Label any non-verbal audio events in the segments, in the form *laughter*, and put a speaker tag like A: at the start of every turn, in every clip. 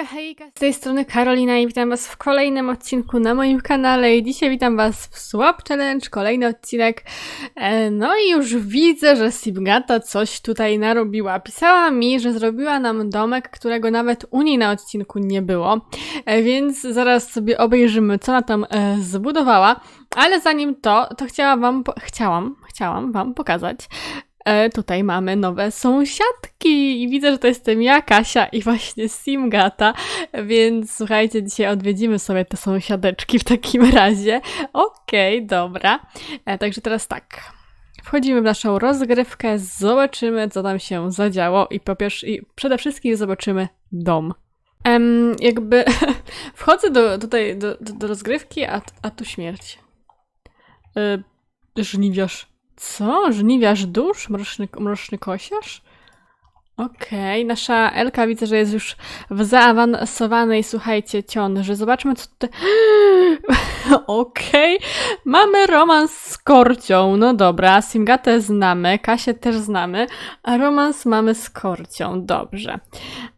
A: Hejka, hejka, z tej strony Karolina i witam was w kolejnym odcinku na moim kanale i dzisiaj witam was w Swap Challenge, kolejny odcinek. E, No i już widzę, że Sibgata coś tutaj narobiła. Pisała mi, że zrobiła nam domek, którego nawet u niej na odcinku nie było, E, więc zaraz sobie obejrzymy, co ona tam e, zbudowała. Ale zanim to, to chciałam wam, chciałam, chciałam wam pokazać, E, tutaj mamy nowe sąsiadki i widzę, że to jestem ja, Kasia i właśnie Simgata, więc słuchajcie, dzisiaj odwiedzimy sobie te sąsiadeczki w takim razie. Okej, dobra. E, także teraz tak. Wchodzimy w naszą rozgrywkę, zobaczymy, co tam się zadziało i po pierwsze, i przede wszystkim zobaczymy dom. Em, jakby *laughs* wchodzę do, tutaj do, do, do rozgrywki, a, a tu śmierć. E, żniwiarz. Co? Żniwiarz dusz? Mroczny, mroczny kosiarz? Okej, nasza Elka widzę, że jest już w zaawansowanej, słuchajcie, ciąży. Zobaczmy, co tutaj... *gasps* Okej, mamy romans z Korcią. No dobra, Simgatę znamy, Kasię też znamy, a romans mamy z Korcią. Dobrze.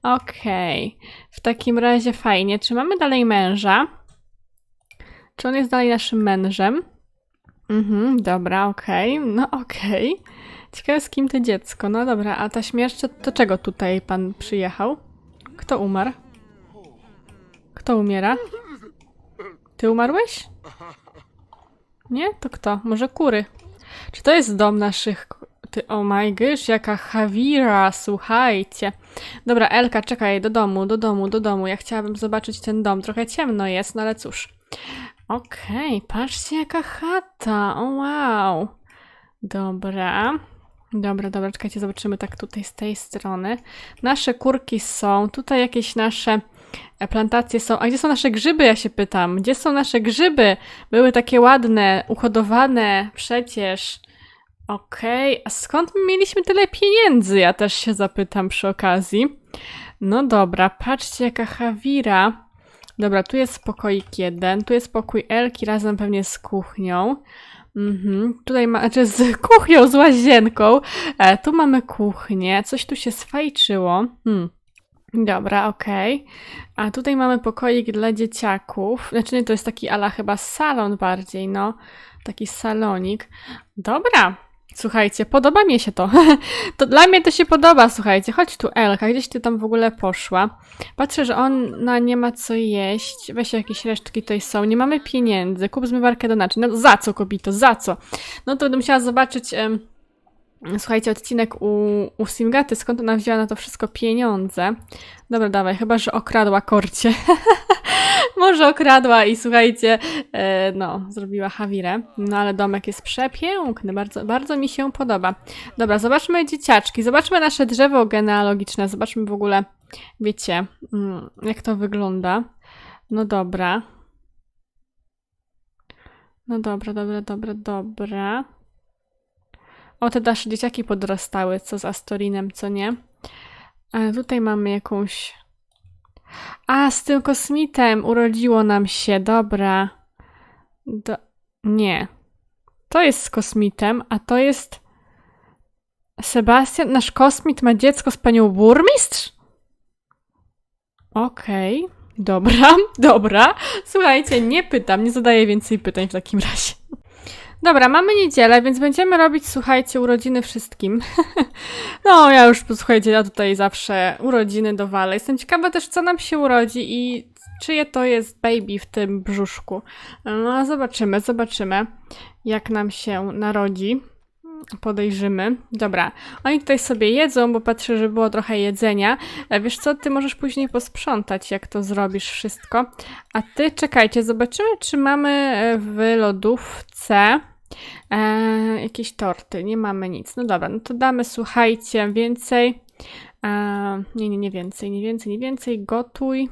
A: Okej, w takim razie fajnie. Czy mamy dalej męża? Czy on jest dalej naszym mężem? Mhm, dobra, okej, no okej. Ciekawe z kim to dziecko. No dobra, a ta śmierć, to, czego tutaj pan przyjechał? Kto umarł? Kto umiera? Ty umarłeś? Nie? To kto? Może kury? Czy to jest dom naszych... Ty, oh my gosh, jaka Havira, słuchajcie. Dobra, Elka, czekaj, do domu, do domu, do domu. Ja chciałabym zobaczyć ten dom. Trochę ciemno jest, no ale cóż. Okej, patrzcie jaka chata. O wow. Dobra. Dobra, dobra, czekajcie, zobaczymy tak tutaj z tej strony. Nasze kurki są, tutaj jakieś nasze e, plantacje są. A gdzie są nasze grzyby, ja się pytam? Gdzie są nasze grzyby? Były takie ładne, uhodowane przecież. Okej, a skąd my mieliśmy tyle pieniędzy? Ja też się zapytam przy okazji. No dobra, patrzcie jaka Hawira. Dobra, tu jest pokoik jeden, tu jest pokój Elki razem pewnie z kuchnią. Mhm. Tutaj ma, znaczy z *laughs* kuchnią, z łazienką. E, tu mamy kuchnię, coś tu się sfajczyło. Hmm. Dobra, okej. A tutaj mamy pokoik dla dzieciaków. Znaczy nie, to jest taki ala chyba salon bardziej, no. Taki salonik. Dobra. Słuchajcie, podoba mi się to. *laughs* to dla mnie to się podoba, słuchajcie. Chodź tu, Elka, gdzieś ty tam w ogóle poszła. Patrzę, że ona nie ma co jeść. Weź jakieś resztki tutaj są. Nie mamy pieniędzy. Kup zmywarkę do naczyń. No za co, kobito, za co? No to będę musiała zobaczyć, em, słuchajcie, odcinek u, u Simgaty, skąd ona wzięła na to wszystko pieniądze. Dobra, dawaj, chyba, że okradła korcie. *laughs* Może okradła i słuchajcie, e, no, zrobiła hawirę. No ale domek jest przepiękny, bardzo, bardzo mi się podoba. Dobra, zobaczmy dzieciaczki, zobaczmy nasze drzewo genealogiczne, zobaczmy w ogóle, wiecie, mm, jak to wygląda. No dobra. No dobra, dobra, dobra, dobra. O, te nasze dzieciaki podrastały, co z Astorinem, co nie. Ale tutaj mamy jakąś... A, z tym kosmitem urodziło nam się, dobra. Do... Nie. To jest z kosmitem, a to jest... Sebastian, nasz kosmit ma dziecko z panią burmistrz? Okej, dobra, *laughs* dobra. Słuchajcie, nie pytam, nie zadaję więcej pytań w takim razie. Dobra, mamy niedzielę, więc będziemy robić, słuchajcie, urodziny wszystkim. *laughs* no, ja już, słuchajcie, ja tutaj zawsze urodziny dowalę. Jestem ciekawa też, co nam się urodzi i czyje to jest baby w tym brzuszku. No, zobaczymy, zobaczymy, jak nam się narodzi. Podejrzymy. Dobra, oni tutaj sobie jedzą, bo patrzę, że było trochę jedzenia. E, Wiesz co, ty możesz później posprzątać, jak to zrobisz wszystko. A ty, czekajcie, zobaczymy, czy mamy w lodówce e, jakieś torty. Nie mamy nic. No dobra, no to damy, słuchajcie, więcej. E, nie, nie, nie więcej, nie więcej, nie więcej. Gotuj.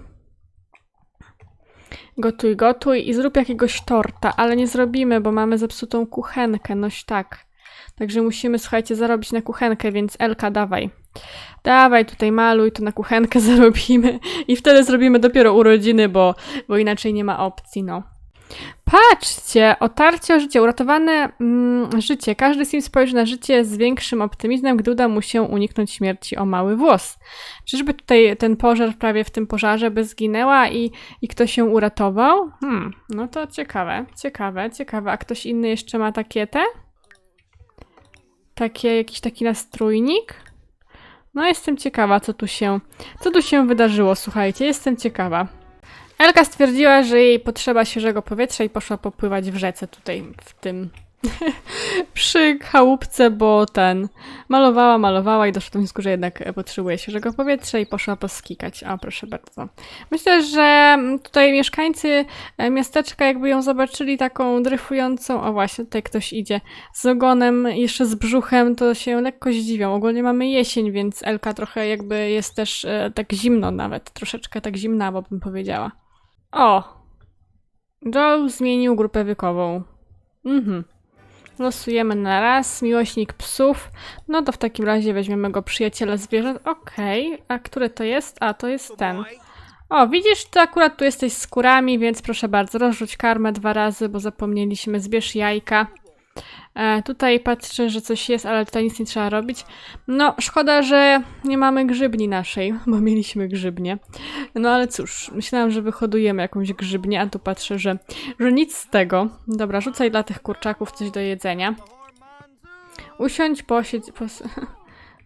A: Gotuj, gotuj i zrób jakiegoś torta, ale nie zrobimy, bo mamy zepsutą kuchenkę, noś tak. Także musimy, słuchajcie, zarobić na kuchenkę, więc Elka, dawaj. Dawaj, tutaj maluj, to na kuchenkę *laughs* zarobimy i wtedy zrobimy dopiero urodziny, bo, bo inaczej nie ma opcji, no. Patrzcie, otarcie o życie, uratowane mm, życie. Każdy sim spojrzy na życie z większym optymizmem, gdy uda mu się uniknąć śmierci o mały włos. Czyżby tutaj ten pożar prawie w tym pożarze by zginęła i, i ktoś się uratował? Hmm, no to ciekawe, ciekawe, ciekawe. A ktoś inny jeszcze ma takie te? Takie, jakiś taki nastrójnik? No jestem ciekawa, co tu się, co tu się wydarzyło, słuchajcie, jestem ciekawa. Elka stwierdziła, że jej potrzeba świeżego powietrza i poszła popływać w rzece tutaj, w tym, *laughs* przy chałupce, bo ten, malowała, malowała i doszła do wniosku, że jednak potrzebuje świeżego powietrza i poszła poskikać. O, proszę bardzo. Myślę, że tutaj mieszkańcy e, miasteczka jakby ją zobaczyli taką dryfującą, o właśnie, tutaj ktoś idzie z ogonem, jeszcze z brzuchem, to się lekko zdziwią. Ogólnie mamy jesień, więc Elka trochę jakby jest też e, tak zimno nawet, troszeczkę tak zimnawo bym powiedziała. O! Joe zmienił grupę wiekową. Mhm. Losujemy na raz. Miłośnik psów. No to w takim razie weźmiemy go przyjaciela zwierząt. Okej. A który to jest? A, to jest ten. O, widzisz, to akurat tu jesteś z kurami, więc proszę bardzo, rozrzuć karmę dwa razy, bo zapomnieliśmy. Zbierz jajka. E, tutaj patrzę, że coś jest, ale tutaj nic nie trzeba robić. No, szkoda, że nie mamy grzybni naszej, *laughs* bo mieliśmy grzybnię. No ale cóż, myślałam, że wyhodujemy jakąś grzybnię, a tu patrzę, że, że nic z tego. Dobra, rzucaj dla tych kurczaków coś do jedzenia. Usiądź, posiedź... Pos... *laughs*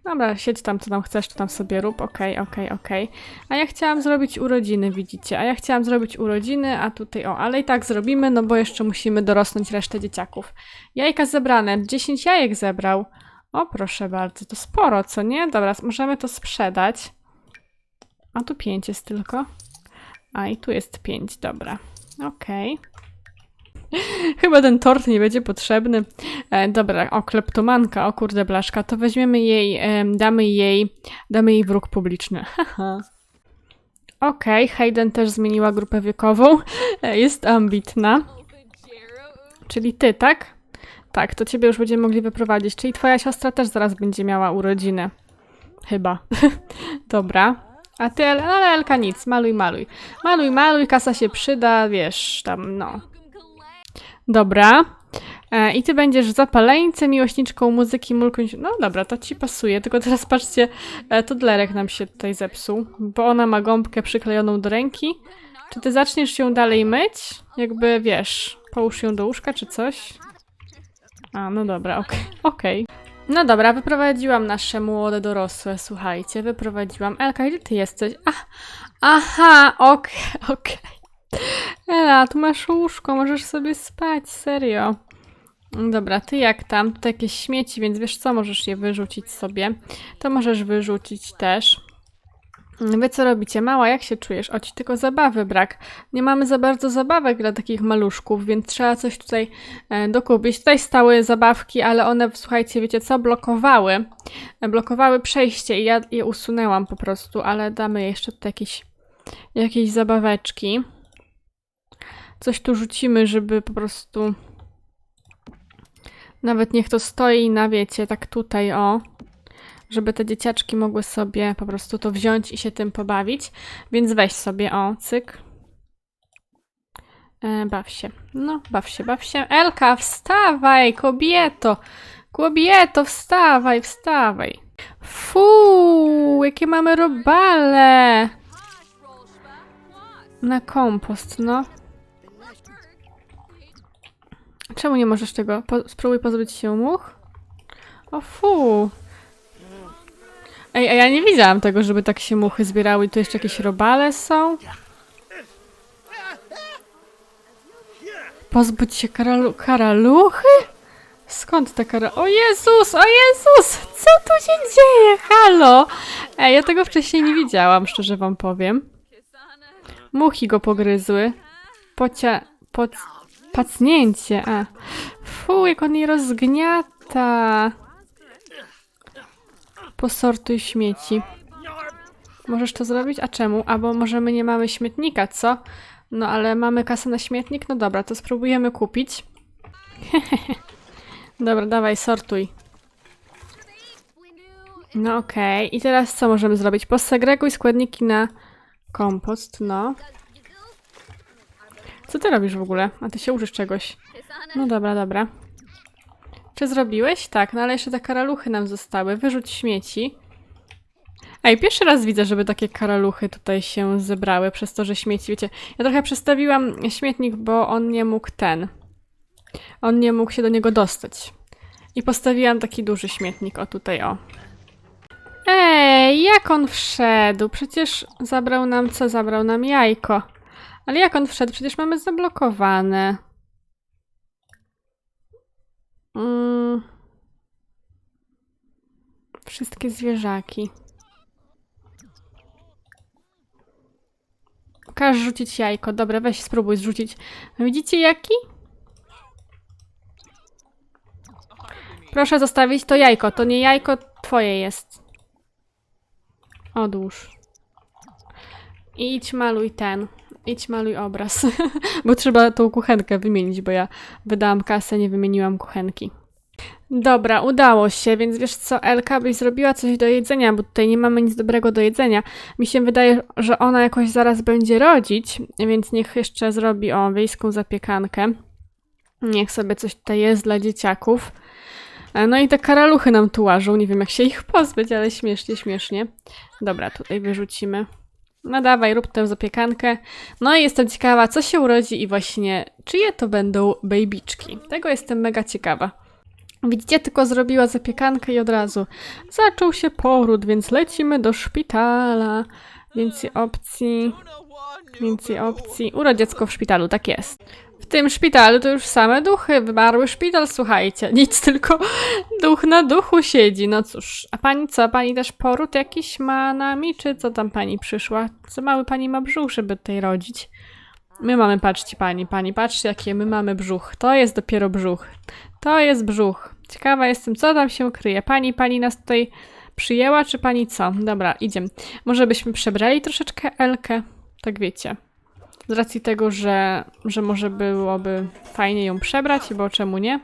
A: Dobra, siedź tam, co tam chcesz, to tam sobie rób. Okej, okej, okej. A ja chciałam zrobić urodziny, widzicie. A ja chciałam zrobić urodziny, a tutaj... O, ale i tak zrobimy, no bo jeszcze musimy dorosnąć resztę dzieciaków. Jajka zebrane. 10 jajek zebrał. O, proszę bardzo, to sporo, co nie? Dobra, możemy to sprzedać. A tu 5 jest tylko. A i tu jest 5, dobra. Okej. *laughs* Chyba ten tort nie będzie potrzebny. E, dobra, o, kleptomanka, o kurde blaszka, to weźmiemy jej, em, damy jej, damy jej wróg publiczny. *laughs* Haha. Okej, Hayden też zmieniła grupę wiekową. E, Jest ambitna. Czyli ty, tak? Tak, to ciebie już będziemy mogli wyprowadzić. Czyli twoja siostra też zaraz będzie miała urodziny. Chyba. *laughs* Dobra. A ty, El- ale Elka nic, maluj, maluj. Maluj, maluj, kasa się przyda, wiesz, tam, no. Dobra. E, I ty będziesz zapaleńcem, miłośniczką muzyki, mulką. No dobra, to ci pasuje. Tylko teraz patrzcie, e, to Dlerek nam się tutaj zepsuł, bo ona ma gąbkę przyklejoną do ręki. Czy ty zaczniesz się dalej myć? Jakby, wiesz, połóż ją do łóżka czy coś? A, no dobra, okej. okej. No dobra, wyprowadziłam nasze młode dorosłe, słuchajcie, wyprowadziłam. Elka, gdzie ty jesteś? Aha, *laughs* okej, okej. Ela, tu masz łóżko, możesz sobie spać, serio. Dobra, ty jak tam? Tutaj jakieś śmieci, więc wiesz co, możesz je wyrzucić sobie. To możesz wyrzucić też. Wy co robicie? Mała, jak się czujesz? O, ci tylko zabawy brak. Nie mamy za bardzo zabawek dla takich maluszków, więc trzeba coś tutaj e, dokupić. Tutaj stały zabawki, ale one, słuchajcie, wiecie co? Blokowały. Blokowały przejście i ja je usunęłam po prostu, ale damy jeszcze tutaj jakieś, jakieś zabaweczki. Coś tu rzucimy, żeby po prostu... Nawet niech to stoi na, wiecie, tak tutaj, o żeby te dzieciaczki mogły sobie po prostu to wziąć i się tym pobawić. Więc weź sobie, o, cyk. E, baw się. No, baw się, baw się. Elka, wstawaj, kobieto! Kobieto, wstawaj, wstawaj. Fuu, jakie mamy robale! Na kompost, no. Czemu nie możesz tego? Po, spróbuj pozbyć się much. O fu. Ej, a ja nie widziałam tego, żeby tak się muchy zbierały. Tu jeszcze jakieś robale są. Pozbyć się karalu karaluchy? Skąd ta kara... O Jezus, o Jezus! Co tu się dzieje? Halo! Ej, ja tego wcześniej nie widziałam, szczerze wam powiem. Muchy go pogryzły. Pocia... Poc... Pacnięcie, a. Fu, jak on je rozgniata. Posortuj śmieci. Możesz to zrobić? A czemu? A bo może my nie mamy śmietnika, co? No ale mamy kasę na śmietnik? No dobra, to spróbujemy kupić. *laughs* dobra, dawaj, sortuj. No okej. I teraz co możemy zrobić? Posegreguj składniki na kompost, no. Co ty robisz w ogóle? A ty się uczysz czegoś. No dobra, dobra. Czy zrobić? Tak, no ale jeszcze te karaluchy nam zostały. Wyrzuć śmieci. Ej, pierwszy raz widzę, żeby takie karaluchy tutaj się zebrały przez to, że śmieci, wiecie. Ja trochę przestawiłam śmietnik, bo on nie mógł ten. On nie mógł się do niego dostać. I postawiłam taki duży śmietnik, o tutaj, o. Ej, jak on wszedł? Przecież zabrał nam co? Zabrał nam jajko. Ale jak on wszedł? Przecież mamy zablokowane. Mm. Wszystkie zwierzaki. Każ rzucić jajko. Dobra, weź spróbuj zrzucić. Widzicie jaki? Proszę zostawić to jajko. To nie jajko, twoje jest. Odłóż. I idź maluj ten. Idź maluj obraz. *laughs* bo trzeba tą kuchenkę wymienić, bo ja wydałam kasę, nie wymieniłam kuchenki. Dobra, udało się, więc wiesz co, Elka byś zrobiła coś do jedzenia, bo tutaj nie mamy nic dobrego do jedzenia. Mi się wydaje, że ona jakoś zaraz będzie rodzić, więc niech jeszcze zrobi o wiejską zapiekankę. Niech sobie coś tutaj jest dla dzieciaków. E, No i te karaluchy nam tu łażą, nie wiem jak się ich pozbyć, ale śmiesznie, śmiesznie. Dobra, tutaj wyrzucimy. No dawaj, rób tę zapiekankę. No i jestem ciekawa, co się urodzi i właśnie czyje to będą babyczki. Tego jestem mega ciekawa. Widzicie, tylko zrobiła zapiekankę i od razu zaczął się poród, więc lecimy do szpitala. Więcej opcji, więcej opcji. Urodź dziecko w szpitalu, tak jest. Tym szpitalu to już same duchy, wymarły szpital, słuchajcie. *laughs* Nic, tylko duch na duchu siedzi. No cóż, a pani co? Pani też poród jakiś ma nami, czy co tam pani przyszła? Co mały pani ma brzuch, żeby tutaj rodzić? My mamy, patrzcie pani, pani, patrzcie jakie my mamy brzuch. To jest dopiero brzuch. To jest brzuch. Ciekawa jestem, co tam się kryje. Pani, pani nas tutaj przyjęła, czy pani co? Dobra, idziemy. Może byśmy przebrali troszeczkę Elkę? Tak wiecie. Z racji tego, że, że może byłoby fajnie ją przebrać, bo czemu nie?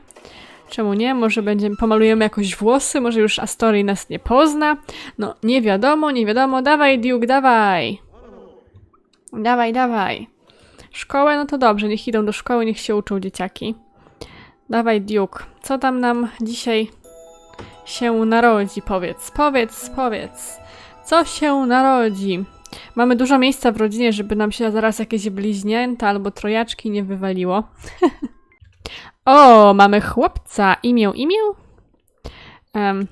A: Czemu nie? Może będziemy, pomalujemy jakoś włosy, może już Astorii nas nie pozna. No, nie wiadomo, nie wiadomo. Dawaj, Duke, dawaj. Dawaj, dawaj. Szkołę, no to dobrze, niech idą do szkoły, niech się uczą dzieciaki. Dawaj, Duke. Co tam nam dzisiaj się narodzi? Powiedz, powiedz, powiedz. Co się narodzi? Mamy dużo miejsca w rodzinie, żeby nam się zaraz jakieś bliźnięta albo trojaczki nie wywaliło. *laughs* o, mamy chłopca. Imię, imię? Um,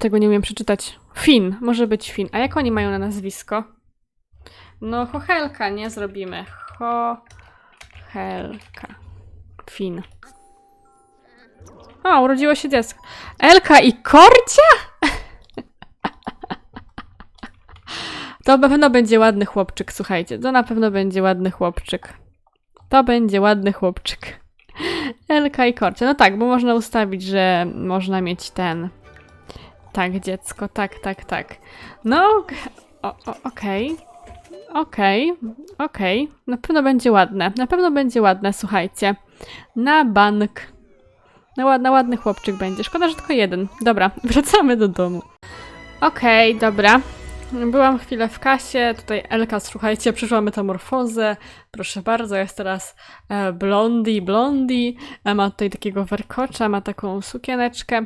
A: tego nie umiem przeczytać. Fin, może być Fin. A jak oni mają na nazwisko? No, Chochelka, nie zrobimy. Chochelka. Fin. O, urodziło się dziecko. Elka i Korcia? To na pewno będzie ładny chłopczyk, słuchajcie. To na pewno będzie ładny chłopczyk. To będzie ładny chłopczyk. *laughs* Elka i Korcia. No tak, bo można ustawić, że można mieć ten. Tak, dziecko, tak, tak, tak. No, okej. Okej, okej. Na pewno będzie ładne. Na pewno będzie ładne, słuchajcie. Na bank. Na, ład, na ładny chłopczyk będzie. Szkoda, że tylko jeden. Dobra, *laughs* wracamy do domu. Okej, dobra. Byłam chwilę w kasie. Tutaj Elka, słuchajcie, przyszła metamorfozę. Proszę bardzo, jest teraz e, blondi, blondi. E, ma tutaj takiego warkocza, ma taką sukieneczkę.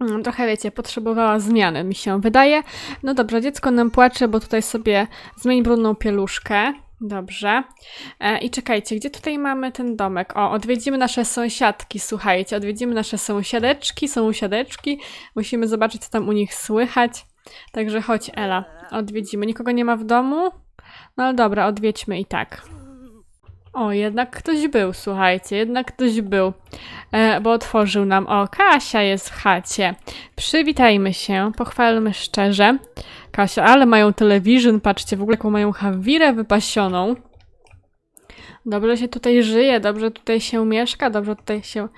A: Mm, Trochę wiecie, potrzebowała zmiany, mi się wydaje. No dobrze, dziecko nam płacze, bo tutaj sobie zmień brudną pieluszkę. Dobrze. E, I czekajcie, gdzie tutaj mamy ten domek? O, odwiedzimy nasze sąsiadki, słuchajcie, odwiedzimy nasze sąsiadeczki, sąsiadeczki. Musimy zobaczyć, co tam u nich słychać. Także chodź, Ela, odwiedzimy. Nikogo nie ma w domu? No ale dobra, odwiedźmy i tak. O, jednak ktoś był, słuchajcie, jednak ktoś był, e, bo otworzył nam. O, Kasia jest w chacie. Przywitajmy się, pochwalmy szczerze. Kasia, ale mają television, patrzcie, w ogóle jaką mają hawirę wypasioną. Dobrze się tutaj żyje, dobrze tutaj się mieszka, dobrze tutaj się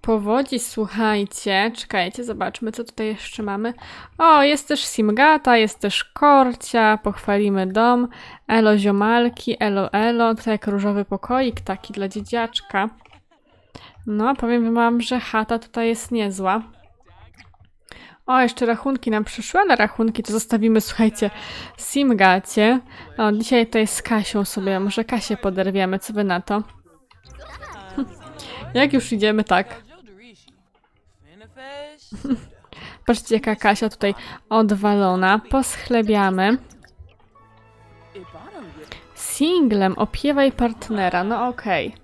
A: powodzi, słuchajcie. Czekajcie, zobaczmy, co tutaj jeszcze mamy. O, jest też Simgata, jest też Korcia, pochwalimy dom. Elo ziomalki, elo elo, tutaj jak różowy pokoik taki dla dzieciaczka. No, powiem wam, że chata tutaj jest niezła. O, jeszcze rachunki nam przyszły, ale rachunki to zostawimy, słuchajcie, Simgacie. O, dzisiaj tutaj z Kasią sobie, może Kasię poderwiemy, co wy na to? *laughs* Jak już idziemy, tak. Patrzcie, jaka Kasia tutaj odwalona. Poschlebiamy. Singlem, opiewaj partnera, no okej.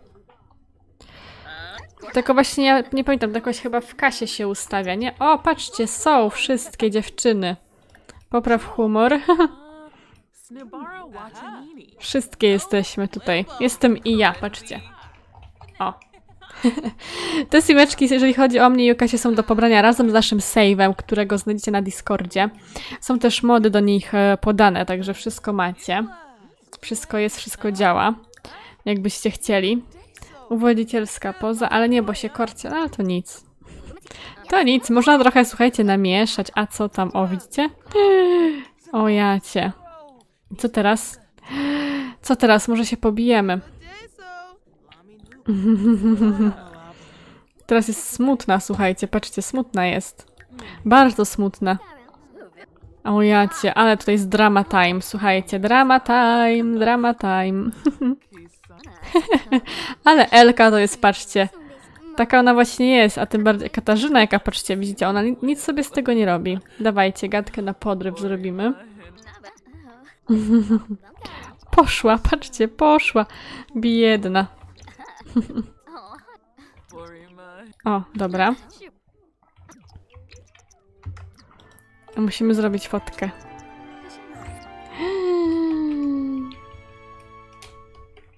A: Tylko właśnie ja nie pamiętam, to jakoś chyba w kasie się ustawia, nie? O, patrzcie, są wszystkie dziewczyny. Popraw humor. *laughs* Wszystkie jesteśmy tutaj. Jestem i ja, patrzcie. O. *laughs* Te simeczki, jeżeli chodzi o mnie i o Kasię, są do pobrania razem z naszym save'em, którego znajdziecie na Discordzie. Są też mody do nich e, podane, także wszystko macie. Wszystko jest, wszystko działa. Jakbyście chcieli. Uwodzicielska poza, ale nie, bo się korcie, no ale to nic. To nic, można trochę, słuchajcie, namieszać. A co tam, o widzicie? *gasps* O jacie. Co teraz? *gasps* Co teraz? Może się pobijemy. *laughs* Teraz jest smutna, słuchajcie, patrzcie, smutna jest. Bardzo smutna. O jacie, ale tutaj jest drama time, słuchajcie, drama time, drama time. *laughs* ale Elka to jest, patrzcie, taka ona właśnie jest, a tym bardziej Katarzyna, jaka patrzcie, widzicie, ona ni- nic sobie z tego nie robi. Dawajcie, gadkę na podryw zrobimy. *laughs* Poszła, patrzcie, poszła. Biedna. O, dobra. Musimy zrobić fotkę.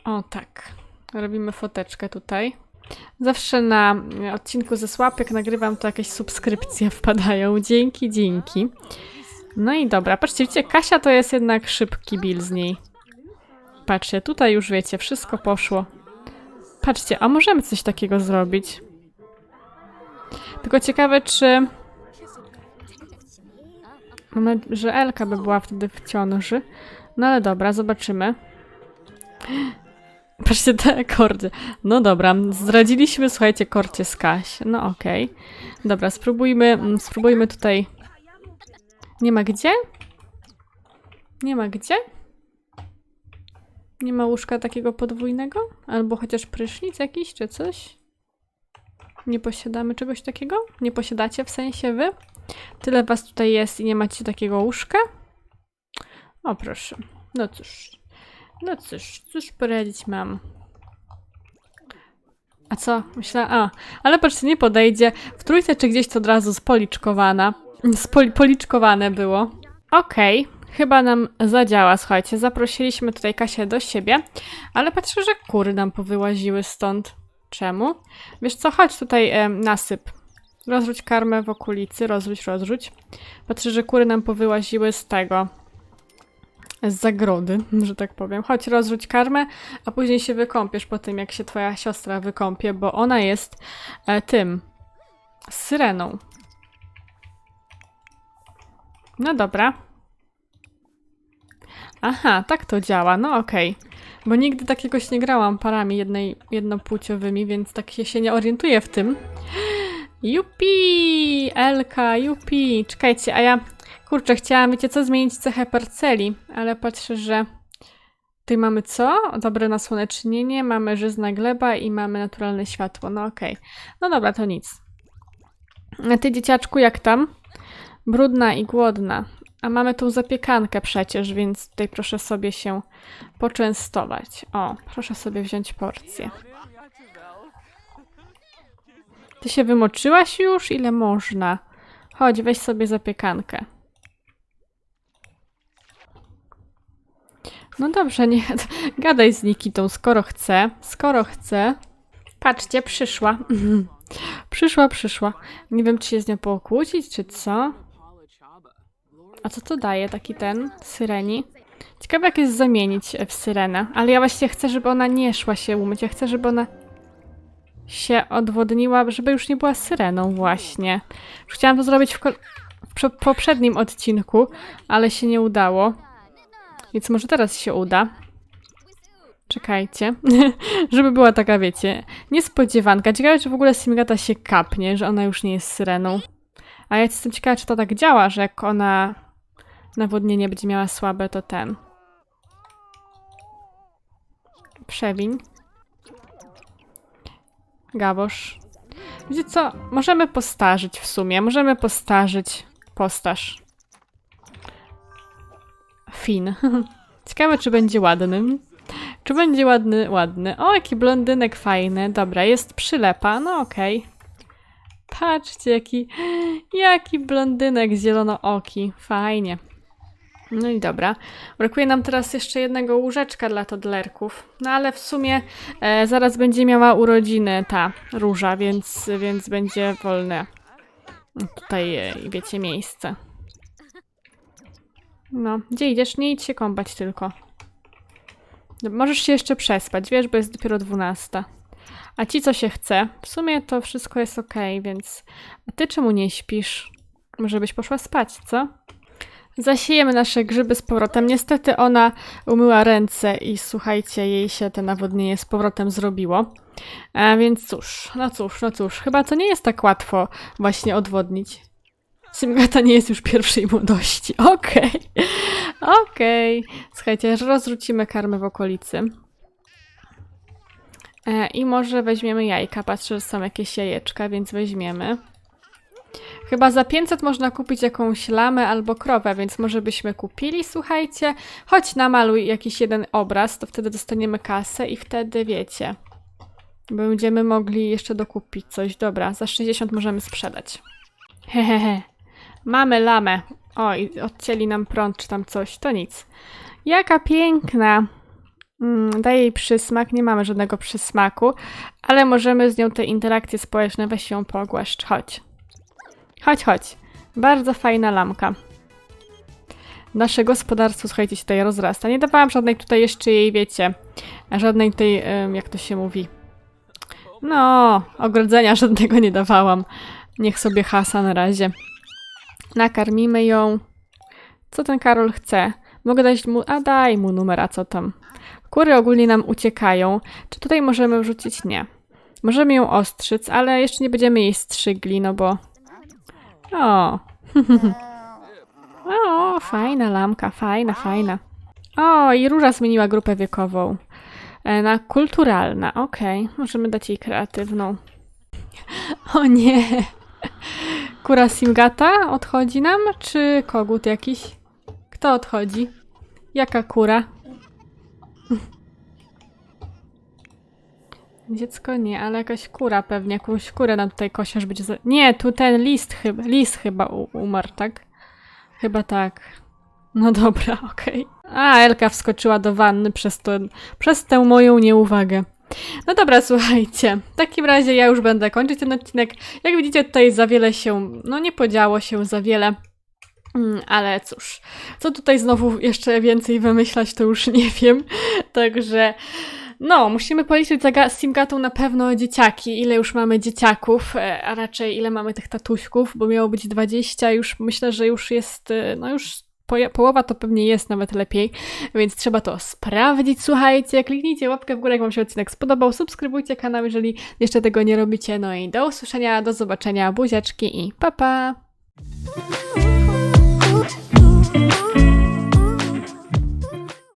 A: O, tak. Robimy foteczkę tutaj. Zawsze na odcinku ze słapek nagrywam, to jakieś subskrypcje wpadają. Dzięki, dzięki. No i dobra, patrzcie, widzicie, Kasia to jest jednak szybki bil z niej. Patrzcie, tutaj już wiecie, wszystko poszło. Patrzcie, a możemy coś takiego zrobić. Tylko ciekawe, czy... Mam nadzieję, że Elka by była wtedy w ciąży. No ale dobra, zobaczymy. *gasps* Patrzcie te akordy. No dobra, zdradziliśmy, słuchajcie, korcie z Kaś. No okej. Dobra, spróbujmy, mm, spróbujmy tutaj... Nie ma gdzie? Nie ma gdzie? Nie ma łóżka takiego podwójnego? Albo chociaż prysznic jakiś, czy coś? Nie posiadamy czegoś takiego? Nie posiadacie w sensie wy? Tyle was tutaj jest i nie macie takiego łóżka? O proszę. No cóż. No cóż, cóż poradzić mam. A co? Myślę, a, ale patrzcie, nie podejdzie. W trójce czy gdzieś to od razu spoliczkowana. Spoli, policzkowane było. Okej, chyba nam zadziała, słuchajcie. Zaprosiliśmy tutaj Kasię do siebie, ale patrzę, że kury nam powyłaziły stąd. Czemu? Wiesz co, chodź tutaj em, nasyp. Rozrzuć karmę w okolicy, rozrzuć, rozrzuć. Patrzę, że kury nam powyłaziły z tego. Z zagrody, *laughs* że tak powiem. Chodź, rozrzuć karmę, a później się wykąpiesz po tym, jak się twoja siostra wykąpie, bo ona jest e, tym. Syreną. No dobra. Aha, tak to działa, no okej. Bo nigdy takiegoś nie grałam parami jednej, jednopłciowymi, więc tak się, się nie orientuję w tym. Jupi! Elka, jupi! Czekajcie, a ja... Kurczę, chciałam, wiecie co, zmienić cechę parceli, ale patrzę, że... Tutaj mamy co? Dobre nasłonecznienie, mamy żyzna gleba i mamy naturalne światło. No okej. No dobra, to nic. A ty, dzieciaczku, jak tam? Brudna i głodna. A mamy tą zapiekankę przecież, więc tutaj proszę sobie się poczęstować. O, proszę sobie wziąć porcję. Ty się wymoczyłaś już? Ile można? Chodź, weź sobie zapiekankę. No dobrze, nie *laughs* gadaj z Nikitą, skoro chce. Skoro chce. Patrzcie, przyszła. *laughs* przyszła, przyszła. Nie wiem, czy się z nią pokłócić, czy co. A co to daje taki ten syreni? Ciekawe jak jest zamienić w syrenę, ale ja właśnie chcę, żeby ona nie szła się umyć. Ja chcę, żeby ona się odwodniła, żeby już nie była syreną właśnie. Już chciałam to zrobić w, w prze- poprzednim odcinku, ale się nie udało. Więc może teraz się uda. Czekajcie. *laughs* żeby była taka, wiecie, niespodziewanka. Ciekawe, czy w ogóle Simgata się kapnie, że ona już nie jest syreną. A ja jestem ciekawa, czy to tak działa, że jak ona nawodnienie będzie miała słabe, to ten. Przewiń. Gabosz. Wiecie co? Możemy postarzyć w sumie. Możemy postarzyć. Postarz. Fin. *laughs* Ciekawe, czy będzie ładny. Czy będzie ładny? Ładny. O, jaki blondynek fajny. Dobra, jest przylepa. No okej. Patrzcie, jaki, *gasps* jaki blondynek zielonooki. Fajnie. No i dobra. Brakuje nam teraz jeszcze jednego łóżeczka dla toddlerków. No ale w sumie e, zaraz będzie miała urodziny ta róża, więc, więc będzie wolne. Tutaj, e, wiecie, miejsce. No, gdzie idziesz? Nie idź się kąpać tylko. Możesz się jeszcze przespać, wiesz, bo jest dopiero 12. A ci, co się chce, w sumie to wszystko jest okej, więc... A ty czemu nie śpisz? Może byś poszła spać, co? Zasiejemy nasze grzyby z powrotem. Niestety ona umyła ręce i słuchajcie, jej się te nawodnienie z powrotem zrobiło. A więc cóż, no cóż, no cóż, chyba to nie jest tak łatwo właśnie odwodnić. Simgata nie jest już pierwszej młodości. *laughs* Okej, okej. Słuchajcie, rozrzucimy karmę w okolicy. E, I może weźmiemy jajka. Patrzę, że są jakieś jajeczka, więc weźmiemy. Chyba za 500 można kupić jakąś lamę albo krowę, więc może byśmy kupili, słuchajcie. Chodź namaluj jakiś jeden obraz, to wtedy dostaniemy kasę i wtedy wiecie. Będziemy mogli jeszcze dokupić coś. Dobra, za 60 możemy sprzedać. Hehehe. Mamy lamę. O, i odcięli nam prąd czy tam coś. To nic. Jaka piękna. Mm, daje jej przysmak. Nie mamy żadnego przysmaku, ale możemy z nią te interakcje społeczne. Weź ją pogłaszcz. Chodź. Chodź, chodź. Bardzo fajna lamka. Nasze gospodarstwo, słuchajcie, się tutaj rozrasta. Nie dawałam żadnej tutaj jeszcze jej, wiecie, żadnej tej, jak to się mówi, no, ogrodzenia *laughs* żadnego nie dawałam. Niech sobie hasa na razie. Nakarmimy ją. Co ten Karol chce? Mogę dać mu, a daj mu numer, a co tam? Kury ogólnie nam uciekają. Czy tutaj możemy wrzucić? Nie. Możemy ją ostrzyc, ale jeszcze nie będziemy jej strzygli, no bo... O. *laughs* o, fajna lamka, fajna, fajna. O, i Róża zmieniła grupę wiekową. E, Na kulturalna, okej. Możemy dać jej kreatywną. *laughs* O nie. Kura Simgata odchodzi nam, czy kogut jakiś? Kto odchodzi? Jaka kura? Dziecko nie, ale jakaś kura pewnie, jakąś kurę nam tutaj kosiarz będzie... Za... Nie, tu ten list chyba, list chyba umarł, tak? Chyba tak. No *laughs* dobra, okej. A, Elka wskoczyła do wanny przez, to, przez tę moją nieuwagę. No dobra, *laughs* słuchajcie. W takim razie ja już będę kończyć ten odcinek. Jak widzicie, tutaj za wiele się, no nie podziało się za wiele. Mm, Ale cóż, co tutaj znowu jeszcze więcej wymyślać, to już *laughs* nie wiem. Także, no, musimy policzyć za ga- Simgatą na pewno dzieciaki. Ile już mamy dzieciaków, e, a raczej ile mamy tych tatuśków, bo miało być 20. Już myślę, że już jest, e, no już połowa to pewnie jest nawet lepiej, więc trzeba to sprawdzić. Słuchajcie, kliknijcie łapkę w górę, jak Wam się odcinek spodobał, subskrybujcie kanał, jeżeli jeszcze tego nie robicie. No i do usłyszenia, do zobaczenia, buziaczki i pa pa!